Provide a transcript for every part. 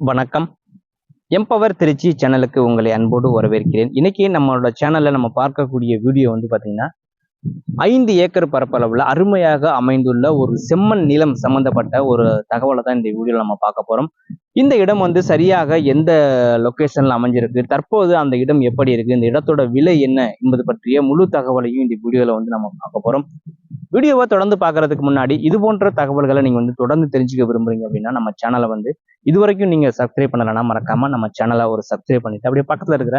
வணக்கம். எம்பவர் திருச்சி சேனலுக்கு உங்களை அன்போடு வரவேற்கிறேன். இன்னைக்கு நம்மளோட சேனல்ல நம்ம பார்க்கக்கூடிய வீடியோ வந்து பாத்தீங்கன்னா ஐந்து ஏக்கர் பரப்பளவுல அருமையாக அமைந்துள்ள ஒரு செம்மண் நிலம் சம்பந்தப்பட்ட ஒரு தகவலை தான் இந்த வீடியோல நம்ம பார்க்க போறோம். இந்த இடம் வந்து சரியாக எந்த லொகேஷன்ல அமைஞ்சிருக்கு தற்போது அந்த இடம் எப்படி இருக்கு இந்த இடத்தோட விலை என்ன என்பது பற்றிய முழு தகவலையும் இந்த வீடியோல வந்து நம்ம பார்க்க போறோம். வீடியோவை தொடர்ந்து பார்க்கறதுக்கு முன்னாடி இது போன்ற தகவல்களை நீங்க வந்து தொடர்ந்து தெரிஞ்சுக்க விரும்புறீங்க அப்படின்னா நம்ம சேனலை வந்து இது வரைக்கும் நீங்க சப்ஸ்கிரைப் பண்ணலன்னா மறக்காம நம்ம சேனலை ஒரு சப்ஸ்கிரைப் பண்ணிட்டு அப்படியே பக்கத்துல இருக்கிற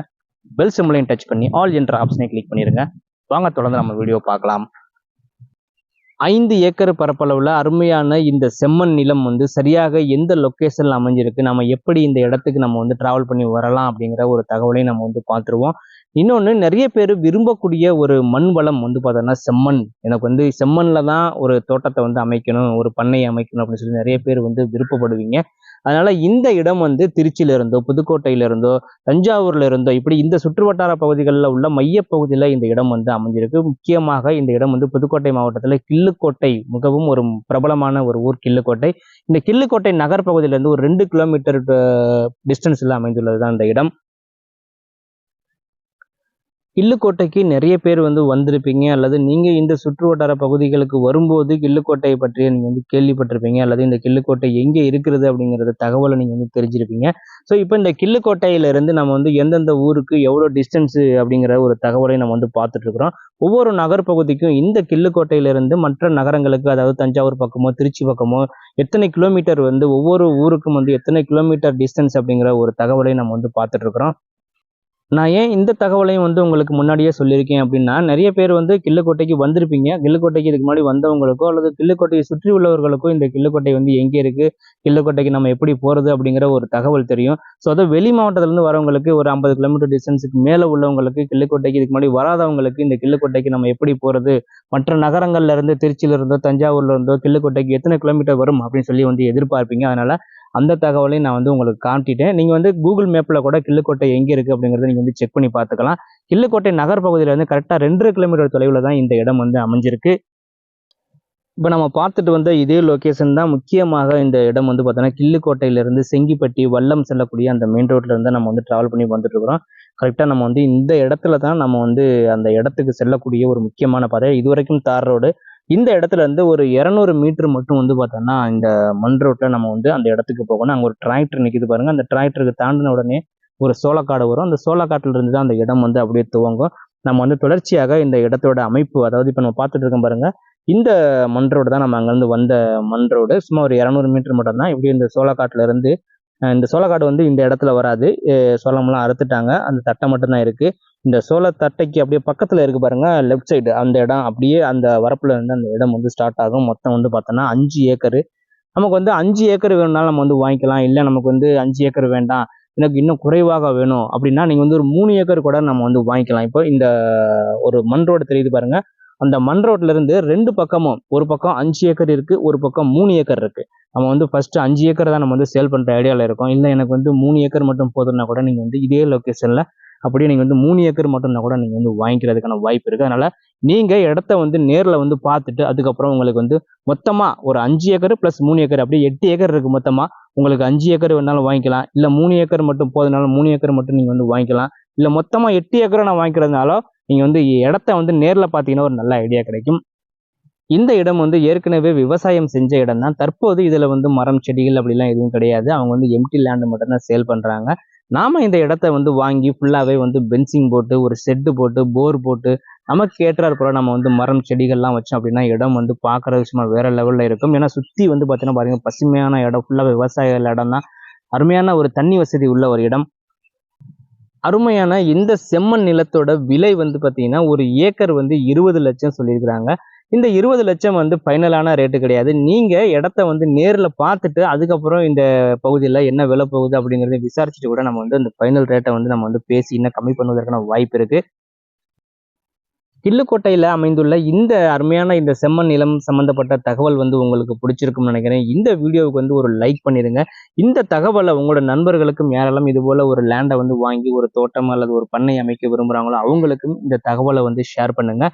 பெல் சிம்பிளையும் டச் பண்ணி ஆல் என்ற ஆப்ஷனை கிளிக் பண்ணிருங்க. வாங்க தொடர்ந்து நம்ம வீடியோ பார்க்கலாம். ஐந்து ஏக்கர் பரப்பளவில் அருமையான இந்த செம்மண் நிலம் வந்து சரியாக எந்த லொக்கேஷனில் அமைஞ்சிருக்கு? நம்ம எப்படி இந்த இடத்துக்கு நம்ம வந்து டிராவல் பண்ணி வரலாம் அப்படிங்கிற ஒரு தகவலையும் நம்ம வந்து பார்த்துருவோம். இன்னொன்று நிறைய பேர் விரும்பக்கூடிய ஒரு மண் வளம் வந்து பார்த்தோன்னா செம்மண். எனக்கு வந்து செம்மண்ல தான் ஒரு தோட்டத்தை வந்து அமைக்கணும் ஒரு பண்ணை அமைக்கணும் அப்படின்னு சொல்லி நிறைய பேர் வந்து விருப்பப்படுவீங்க. அதனால இந்த இடம் வந்து திருச்சியில இருந்தோ புதுக்கோட்டையில இருந்தோ தஞ்சாவூர்ல இருந்தோ இப்படி இந்த சுற்றுவட்டார பகுதிகளில் உள்ள மையப்பகுதியில் இந்த இடம் வந்து அமைஞ்சிருக்கு. முக்கியமாக இந்த இடம் வந்து புதுக்கோட்டை மாவட்டத்தில் கிள்ளுக்கோட்டை மிகவும் ஒரு பிரபலமான ஒரு ஊர் கிள்ளுக்கோட்டை. இந்த கிள்ளுக்கோட்டை நகர் பகுதியிலேருந்து ஒரு ரெண்டு கிலோமீட்டர் டிஸ்டன்ஸில் அமைந்துள்ளது தான் இந்த இடம். கில்லுக்கோட்டைக்கு நிறைய பேர் வந்து வந்திருப்பீங்க அல்லது நீங்கள் இந்த சுற்றுவட்டார பகுதிகளுக்கு வரும்போது கில்லுக்கோட்டையை பற்றி நீங்கள் வந்து கேள்விப்பட்டிருப்பீங்க அல்லது இந்த கில்லுக்கோட்டை எங்கே இருக்கிறது அப்படிங்கிறத தகவலை நீங்கள் வந்து தெரிஞ்சிருப்பீங்க. ஸோ இப்போ இந்த கில்லுக்கோட்டையிலேருந்து நம்ம வந்து எந்தெந்த ஊருக்கு எவ்வளோ டிஸ்டன்ஸு அப்படிங்கிற ஒரு தகவலை நம்ம வந்து பார்த்துட்ருக்குறோம். ஒவ்வொரு நகர்ப்பகுதிக்கும் இந்த கில்லுக்கோட்டையிலிருந்து மற்ற நகரங்களுக்கு அதாவது தஞ்சாவூர் பக்கமோ திருச்சி பக்கமோ எத்தனை கிலோமீட்டர் வந்து ஒவ்வொரு ஊருக்கும் வந்து எத்தனை கிலோமீட்டர் டிஸ்டன்ஸ் அப்படிங்கிற ஒரு தகவலை நம்ம வந்து பார்த்துட்ருக்குறோம். நான் ஏன் இந்த தகவலையும் வந்து உங்களுக்கு முன்னாடியே சொல்லியிருக்கேன் அப்படின்னா நிறைய பேர் வந்து கிள்ளுக்கோட்டைக்கு வந்திருப்பீங்க. கிள்ளுக்கோட்டைக்கு இதுக்கு முன்னாடி வந்தவங்களுக்கோ அல்லது கிள்ளுக்கோட்டையை சுற்றி உள்ளவர்களுக்கோ இந்த கிள்ளுக்கோட்டை வந்து எங்கே இருக்கு? கிள்ளுக்கோட்டைக்கு நம்ம எப்படி போறது அப்படிங்கிற ஒரு தகவல் தெரியும். ஸோ அதை வெளி மாவட்டத்திலேருந்து வரவங்களுக்கு ஒரு ஐம்பது கிலோமீட்டர் டிஸ்டன்ஸுக்கு மேலே உள்ளவங்களுக்கு கிள்ளுக்கோட்டைக்கு இதுக்கு முன்னாடி வராதவங்களுக்கு இந்த கிள்ளுக்கோட்டைக்கு நம்ம எப்படி போறது? மற்ற நகரங்கள்ல இருந்து திருச்சியில இருந்தோ தஞ்சாவூர்ல இருந்தோ கிள்ளுக்கோட்டைக்கு எத்தனை கிலோமீட்டர் வரும் அப்படின்னு சொல்லி வந்து எதிர்பார்ப்பீங்க. அதனால அந்த தகவலையும் நான் வந்து உங்களுக்கு காமிட்டேன் நீங்கள் வந்து கூகுள் மேப்பில் கூட கிள்ளுக்கோட்டை எங்கே இருக்குது அப்படிங்கிறத நீங்கள் வந்து செக் பண்ணி பார்த்துக்கலாம். கிள்ளுக்கோட்டை நகர் வந்து கரெக்டாக ரெண்டரை கிலோமீட்டர் தொலைவில் தான் இந்த இடம் வந்து அமைஞ்சிருக்கு. இப்போ நம்ம பார்த்துட்டு வந்த இதே லொக்கேஷன் தான் முக்கியமாக இந்த இடம் வந்து பார்த்தோன்னா கிள்ளுக்கோட்டையிலேருந்து செங்கிப்பட்டி வல்லம் செல்லக்கூடிய அந்த மெயின் ரோட்டில் இருந்து நம்ம வந்து ட்ராவல் பண்ணி வந்துட்டு இருக்கிறோம் கரெக்டாக நம்ம வந்து இந்த இடத்துல தான் நம்ம வந்து அந்த இடத்துக்கு செல்லக்கூடிய ஒரு முக்கியமான பாதை. இது வரைக்கும் தார் ரோடு இந்த இடத்துல இருந்து ஒரு இரநூறு மீட்டர் மட்டும் வந்து பார்த்தோன்னா இந்த மண் ரோட்டில் நம்ம வந்து அந்த இடத்துக்கு போகணும். அங்கே ஒரு டிராக்டர் நிற்கிது பாருங்கள் அந்த டிராக்டருக்கு தாண்டின உடனே ஒரு சோளக்காடு வரும். அந்த சோளக்காட்டுல இருந்து தான் அந்த இடம் வந்து அப்படியே துவங்கும். நம்ம வந்து தொடர்ச்சியாக இந்த இடத்தோட அமைப்பு அதாவது இப்போ நம்ம பார்த்துட்டு இருக்கோம் பாருங்கள் இந்த மண் ரோடு தான் நம்ம அங்கேருந்து வந்த மண் ரோடு சும்மா ஒரு இரநூறு மீட்டர் மட்டும் தான் இப்படி இந்த சோளக்காட்டுல இருந்து இந்த சோளக்காடு வந்து இந்த இடத்துல வராது. சோளம்லாம் அறுத்துட்டாங்க. அந்த தட்டை மட்டும்தான் இருக்குது இந்த சோள தட்டைக்கு அப்படியே பக்கத்தில் இருக்கு பாருங்க லெஃப்ட் சைடு அந்த இடம். அப்படியே அந்த வரப்புல இருந்து அந்த இடம் வந்து ஸ்டார்ட் ஆகும். மொத்தம் வந்து பார்த்தோன்னா அஞ்சு ஏக்கரு. நமக்கு வந்து அஞ்சு ஏக்கர் வேணும்னாலும் நம்ம வந்து வாங்கிக்கலாம். இல்லை நமக்கு வந்து அஞ்சு ஏக்கர் வேண்டாம். எனக்கு இன்னும் குறைவாக வேணும். அப்படின்னா நீங்கள் வந்து ஒரு மூணு ஏக்கர் கூட நம்ம வந்து வாங்கிக்கலாம். இப்போ இந்த ஒரு மண் ரோடு தெரியுது பாருங்க. அந்த மண் ரோட்லேருந்து ரெண்டு பக்கமும் ஒரு பக்கம் அஞ்சு ஏக்கர் இருக்குது ஒரு பக்கம் மூணு ஏக்கர் இருக்குது நம்ம வந்து ஃபஸ்ட்டு அஞ்சு ஏக்கர் தான் நம்ம வந்து சேல் பண்ணுற ஐடியாவில் இருக்கோம். இல்லை எனக்கு வந்து மூணு ஏக்கர் மட்டும் போதுன்னா கூட நீங்கள் வந்து இதே லொக்கேஷனில் அப்படியே நீங்கள் வந்து மூணு ஏக்கர் மட்டும்னா கூட நீங்கள் வந்து வாங்கிக்கிறதுக்கான வாய்ப்பு இருக்குது அதனால் நீங்கள் இடத்த வந்து நேரில் வந்து பார்த்துட்டு அதுக்கப்புறம் உங்களுக்கு வந்து மொத்தமாக ஒரு அஞ்சு ஏக்கர் ப்ளஸ் மூணு ஏக்கர் அப்படியே எட்டு ஏக்கர் இருக்குது மொத்தமாக உங்களுக்கு அஞ்சு ஏக்கர் வேணாலும் வாங்கிக்கலாம். இல்லை மூணு ஏக்கர் மட்டும் போதுனாலும் மூணு ஏக்கர் மட்டும் நீங்கள் வந்து வாங்கிக்கலாம். இல்லை மொத்தமாக எட்டு ஏக்கரை நான் வாங்கிக்கிறதுனால நீங்கள் வந்து இடத்த வந்து நேரில் பார்த்தீங்கன்னா ஒரு நல்ல ஐடியா கிடைக்கும். இந்த இடம் வந்து ஏற்கனவே விவசாயம் செஞ்ச இடம் தான். தற்போது இதில் வந்து மரம் செடிகள் அப்படிலாம் எதுவும் கிடையாது. அவங்க வந்து எம்டி லேண்டு மட்டும் தான் சேல் பண்ணுறாங்க நாம இந்த இடத்த வந்து வாங்கி ஃபுல்லாவே வந்து பென்சிங் போட்டு ஒரு ஷெட்டு போட்டு போர் போட்டு நமக்கு ஏற்றார் போல நம்ம வந்து மரம் செடிகள்லாம் வச்சோம் அப்படின்னா இடம் வந்து பார்க்குற விஷயமா வேற லெவலில் இருக்கும். ஏன்னா சுற்றி வந்து பார்த்தீங்கன்னா பாருங்க பசுமையான இடம் ஃபுல்லாக விவசாய இடம் தான் அருமையான ஒரு தண்ணி வசதி உள்ள ஒரு இடம். அருமையான இந்த செம்மண் நிலத்தோட விலை வந்து பார்த்தீங்கன்னா ஒரு ஏக்கர் வந்து இருபது லட்சம் சொல்லியிருக்கிறாங்க. இந்த இருபது லட்சம் வந்து ஃபைனலான ரேட்டு கிடையாது. நீங்கள் இடத்த வந்து நேரில் பார்த்துட்டு அதுக்கப்புறம் இந்த பகுதியில் என்ன விலை போகுது அப்படிங்கிறத விசாரிச்சுட்டு கூட நம்ம வந்து அந்த ஃபைனல் ரேட்டை வந்து நம்ம வந்து பேசி இன்னும் கம்மி பண்ணுவதற்கான வாய்ப்பு இருக்குது கிள்ளுக்கோட்டையில அமைந்துள்ள இந்த அருமையான இந்த செம்மண் நிலம் சம்பந்தப்பட்ட தகவல் வந்து உங்களுக்கு பிடிச்சிருக்கும்னு நினைக்கிறேன். இந்த வீடியோவுக்கு வந்து ஒரு லைக் பண்ணிடுங்க. இந்த தகவலை உங்களோட நண்பர்களுக்கும் யாரெல்லாம் இது போல் ஒரு லேண்டை வந்து வாங்கி ஒரு தோட்டம் அல்லது ஒரு பண்ணை அமைக்க விரும்புகிறாங்களோ அவங்களுக்கும் இந்த தகவலை வந்து ஷேர் பண்ணுங்கள்